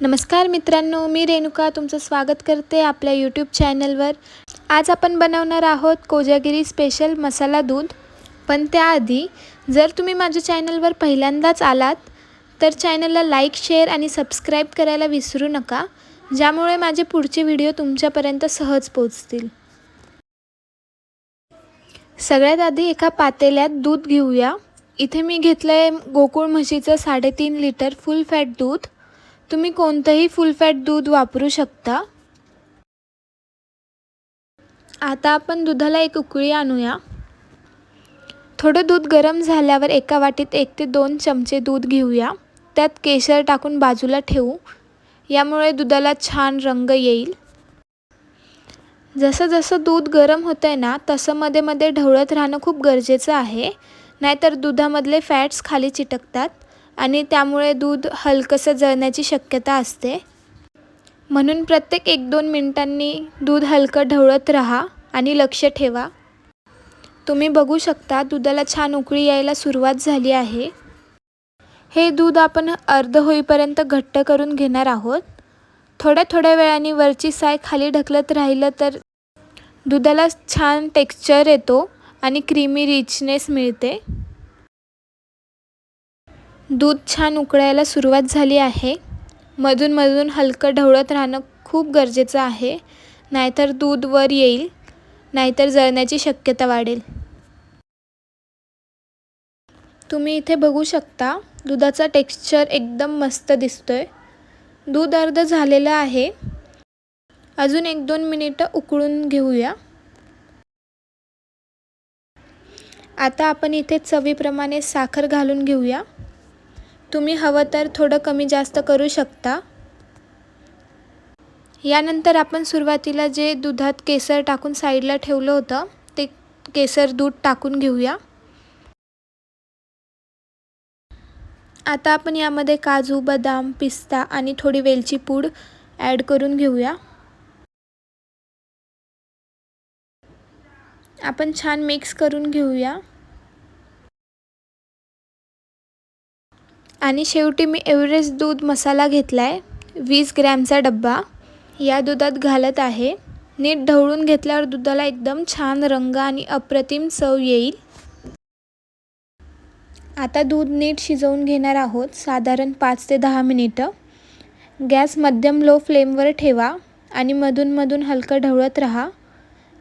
नमस्कार मित्रांनो मी रेणुका तुमचं स्वागत करते आपल्या यूट्यूब चॅनलवर आज आपण बनवणार आहोत कोजागिरी स्पेशल मसाला दूध. पण त्याआधी जर तुम्ही माझ्या चॅनलवर पहिल्यांदाच आलात तर चॅनलला लाईक शेअर आणि सबस्क्राईब करायला विसरू नका ज्यामुळे माझे पुढचे व्हिडिओ तुमच्यापर्यंत सहज पोचतील सगळ्यात आधी एका पातेल्यात दूध घेऊया. इथे मी घेतलं आहे गोकुळ म्हशीचं साडेतीन लिटर फुल फॅट दूध. तुम्ही कोणतंही फुल फॅट दूध वापरू शकता. आता आपण दुधाला एक उकळी आणूया. थोडं दूध गरम झाल्यावर एका वाटीत एक ते दोन चमचे दूध घेऊया. त्यात केशर टाकून बाजूला ठेवू. यामुळे दुधाला छान रंग येईल. जसं जसं दूध गरम होतं आहे ना तसं मध्ये मध्ये ढवळत राहणं खूप गरजेचं आहे. नाहीतर दुधामधले फॅट्स खाली चिटकतात. आणि त्यामुळे दूध हलकंसं जळण्याची शक्यता असते. म्हणून प्रत्येक एक दोन मिनटांनी दूध हलकं ढवळत राहा आणि लक्ष ठेवा. तुम्ही बघू शकता दुधाला छान उकळी यायला सुरुवात झाली आहे. हे दूध आपण अर्ध होईपर्यंत घट्ट करून घेणार आहोत. थोड्या थोड्या वेळाने वरची साय खाली ढकलत राहिलं तर दुधाला छान टेक्स्चर येतो आणि क्रीमी रिचनेस मिळते. दूध छान उकळायला सुरुवात झाली आहे. मधून मधून हलकं ढवळत राहणं खूप गरजेचं आहे. नाहीतर दूध वर येईल. नाहीतर जळण्याची शक्यता वाढेल. तुम्ही इथे बघू शकता दुधाचा टेक्स्चर एकदम मस्त दिसतोय. दूध अर्ध झालेलं आहे. अजून एक दोन मिनिटं उकळून घेऊया. आता आपण इथे चवीप्रमाणे साखर घालून घेऊया. तुम्ही हवं तर थोडं कमी जास्त करू शकता. यानंतर आपण सुरुवातीला जे दुधात केसर टाकून साईडला ठेवलं होतं ते केसर दूध टाकून घेऊया. आता आपण यामध्ये काजू बदाम पिस्ता आणि थोडी वेलची पूड ॲड करून घेऊया. आपण छान मिक्स करून घेऊया. आणि शेवटी मी एव्हरेस्ट दूध मसाला घेतला आहे वीस ग्रॅमचा डब्बा. या दुधात घालत आहे. नीट ढवळून घेतल्यावर दुधाला एकदम छान रंग आणि अप्रतिम चव येईल. आता दूध नीट शिजवून घेणार आहोत. साधारण पाच ते दहा मिनिटं. गॅस मध्यम लो फ्लेमवर ठेवा आणि मधूनमधून हलकं ढवळत राहा.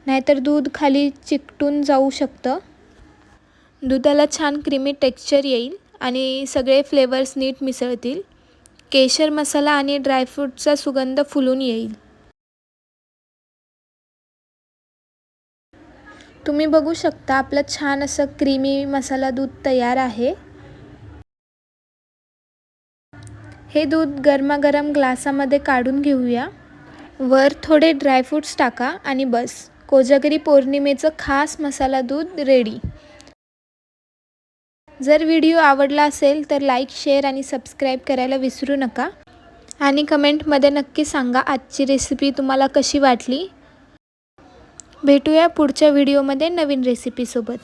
नाहीतर दूध खाली चिकटून जाऊ शकतं. दुधाला छान क्रीमी टेक्स्चर येईल. आणि सगळे फ्लेवर्स नीट मिसळतील. केशर मसाला आणि ड्रायफ्रूटचा सुगंध फुलून येईल. तुम्ही बघू शकता आपलं छान असं क्रीमी मसाला दूध तयार आहे. हे दूध गरमागरम ग्लासामध्ये काढून घेऊया. वर थोडे ड्रायफ्रूट्स टाका आणि बस. कोजागिरी पौर्णिमेचं खास मसाला दूध रेडी जर व्हिडिओ आवडला असेल तर लाईक शेअर आणि सबस्क्राईब करायला विसरू नका. आणि कमेंटमध्ये नक्की सांगा आजची रेसिपी तुम्हाला कशी वाटली. भेटूया पुढच्या व्हिडिओमध्ये नवीन रेसिपीसोबत.